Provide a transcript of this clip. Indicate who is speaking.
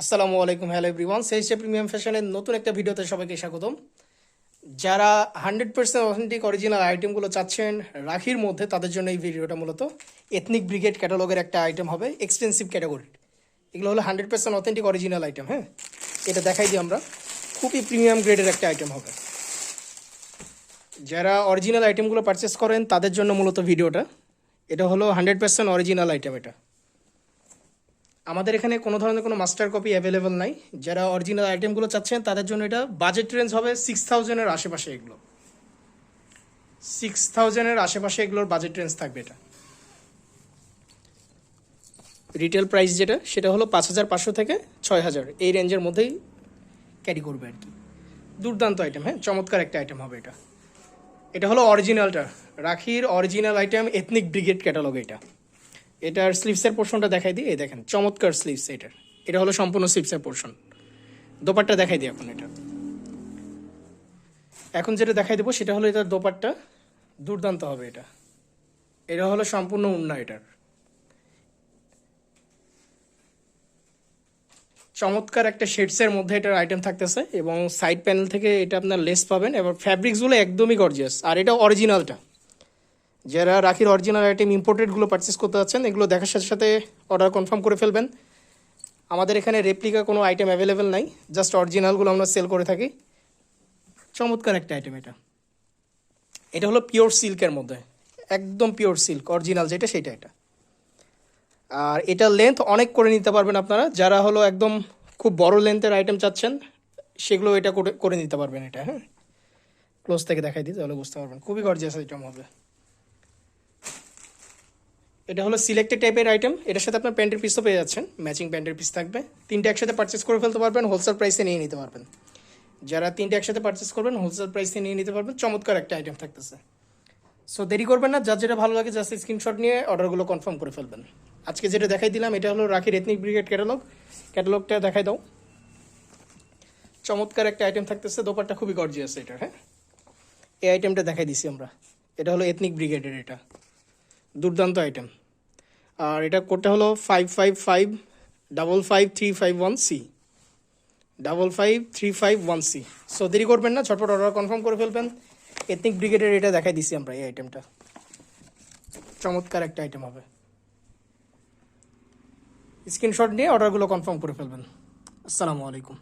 Speaker 1: আসসালামু আলাইকুম, hello everyone. সেইসে premium ফ্যাশনের নতুন একটা ভিডিওতে সবাইকে স্বাগতম। যারা হান্ড্রেড পার্সেন্ট অথেন্টিক, অরিজিনাল আইটেমগুলো চাচ্ছেন রাখির মধ্যে, তাদের জন্য এই ভিডিওটা মূলত এথনিক ব্রিগেড ক্যাটালগের একটা আইটেম হবে, এক্সপেন্সিভ ক্যাটাগরি। এগুলো হলো hundred percent authentic, original item হ্যাঁ? এটা দেখাই দিই আমরা। খুবই প্রিমিয়াম গ্রেডের একটা আইটেম হবে। যারা অরিজিনাল আইটেমগুলো পারচেস করেন, তাদের জন্য মূলত ভিডিওটা। এটা হলো হান্ড্রেড পার্সেন্ট অরিজিনাল আইটেম এটা। আমাদের এখানে কোনো ধরনের কোনো মাস্টার কপি অ্যাভেলেবল নাই। যারা অরিজিনাল আইটেমগুলো চাচ্ছেন, তাদের জন্য এটা বাজেট রেঞ্জ হবে সিক্স থাউজেন্ডের আশেপাশে এগুলো। সিক্স থাউজেন্ডের আশেপাশে এগুলোর বাজেট রেঞ্জ থাকবে এটা। রিটেল প্রাইস যেটা, সেটা হলো পাঁচ হাজার পাঁচশো থেকে ছয় হাজার। এই রেঞ্জের মধ্যেই ক্যারি করবে আর কি। দুর্দান্ত আইটেম হ্যাঁ? চমৎকার একটা আইটেম হবে এটা। এটা হলো অরিজিনালটা রাখির original item ethnic brigade catalogue এটা। এটার স্লিভসের পোর্শনটা দেখাই দিই। এই দেখেন, চমৎকার স্লিভস এটার। এটা হলো সম্পূর্ণ স্লিভসের পোর্শন দোপাট্টা দেখাই দিই এখন এটা। এখন যেটা দেখাই দেবো, সেটা হলো এটার দোপাট্টা। দুর্দান্ত হবে এটা। এটা হলো সম্পূর্ণ উন্না এটার। চমৎকার একটা শেডসের মধ্যে এটার আইটেম থাকতেছে এবং সাইড প্যানেল থেকে এটা আপনার লেস পাবেন এবং ফ্যাব্রিক্সগুলো একদমই গর্জিয়াস আর এটা অরিজিনালটা যারা রাখির অরিজিনাল আইটেম ইম্পোর্টেডগুলো পারচেস করতে যাচ্ছেন, এগুলো দেখার সাথে সাথে অর্ডার কনফার্ম করে ফেলবেন। আমাদের এখানে রেপ্লিকা কোনো আইটেম অ্যাভেলেবেল নাই জাস্ট অরিজিনালগুলো আমরা সেল করে থাকি। চমৎকার একটা আইটেম এটা। এটা হলো পিওর সিল্কের মধ্যে। একদম পিওর সিল্ক অরিজিনাল যেটা সেটা এটা। আর এটা লেন্থ অনেক করে নিতে পারবেন আপনারা। যারা হলো একদম খুব বড় লেন্থের আইটেম চাচ্ছেন, সেগুলো এটা করে করে নিতে পারবেন এটা হ্যাঁ। ক্লোজ থেকে দেখাই দিই, তাহলে বুঝতে পারবেন। খুবই গর্জিয়াস আইটেম হবে। এটা হলো সিলেক্টেড টাইপের আইটেম এটার সাথে আপনার প্যান্টের পিসও পেয়ে যাচ্ছেন। ম্যাচিং প্যান্টের পিস থাকবে। তিনটে একসাথে পারচেস করে ফেলতে পারবেন হোলসেল প্রাইসে নিয়ে নিতে পারবেন। যারা তিনটে একসাথে পারচেস করবেন হোলসেল প্রাইসে নিয়ে নিতে পারবেন। চমৎকার একটা আইটেম থাকতেছে। সো দেরি করবেন না। যার যেটা ভালো লাগে জাস্ট স্ক্রিনশট নিয়ে অর্ডারগুলো কনফার্ম করে ফেলবেন। আজকে যেটা দেখাই দিলাম, এটা হলো রাখির এথনিক ব্রিগেড ক্যাটালগ ক্যাটালগটা দেখাই দাও। চমৎকার একটা আইটেম থাকতেছে। দোপারটা খুবই গর্জিয়াস এটা হ্যাঁ? এই আইটেমটা দেখাই দিছি আমরা। এটা হলো এথনিক ব্রিগেডের এটা। দুর্দান্ত আইটেম আর এটা কোডটা হলো five five five double five three five one C double five three five one C so দেরি করবেন না, ঝটপট অর্ডার কনফার্ম করে ফেলবেন। এথনিক ব্রিগেডের এটা দেখাই দিছি আমরা এই আইটেমটা চমৎকার একটা আইটেম হবে। স্ক্রিনশট নিয়ে অর্ডারগুলো কনফার্ম করে ফেলবেন। আসসালামু আলাইকুম।